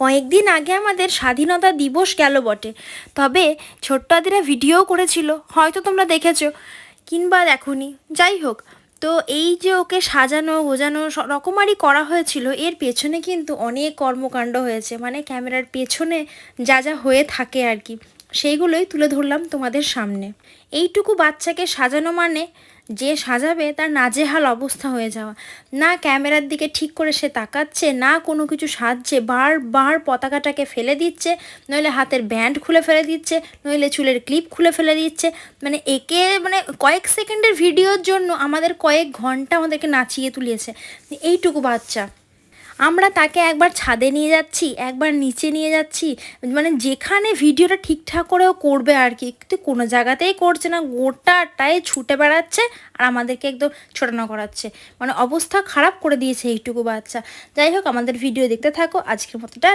কয়েকদিন আগে আমাদের স্বাধীনতা দিবস গেল বটে। তবে ছোট্ট আদিরা ভিডিও করেছিল, হয়তো তোমরা দেখেছ, কিংবা দেখনি। যাই হোক, তো এই যে ওকে সাজানো, গোজানো রকমারি করা হয়েছিল, এর পেছনে কিন্তু অনেক কর্মকাণ্ড হয়েছে। মানে ক্যামেরার পেছনে যা যা হয়ে থাকে আর কি। সেইগুলোই তুলে ধরলাম তোমাদের সামনে। এইটুকু বাচ্চাকে সাজানো মানে যে সাজাবে তার নাজেহাল অবস্থা হয়ে যাওয়া। না ক্যামেরার দিকে ঠিক করে সে তাকাচ্ছে, না কোনো কিছু সাজছে বার বার পতাকাটাকে ফেলে দিচ্ছে, নইলে হাতের ব্যান্ড খুলে ফেলে দিচ্ছে, নইলে চুলের ক্লিপ খুলে ফেলে দিচ্ছে। মানে একে মানে কয়েক সেকেন্ডের ভিডিওর জন্য আমাদের কয়েক ঘণ্টা আমাদেরকে নাচিয়ে তুলিয়েছে। এইটুকু বাচ্চা। আমরা তাকে একবার ছাদে নিয়ে যাচ্ছি, একবার নিচে নিয়ে যাচ্ছি মানে যেখানে ভিডিওটা ঠিকঠাক করেও করবে আর কি। কিন্তু কোনো জায়গাতেই করছে না, গোটাটাই ছুটে বেড়াচ্ছে আর আমাদেরকে একদম ছোটানো করাচ্ছে। মানে অবস্থা খারাপ করে দিয়েছে এইটুকু বাচ্চা। যাই হোক, আমাদের ভিডিও দেখতে থাকো। আজকের মতোটা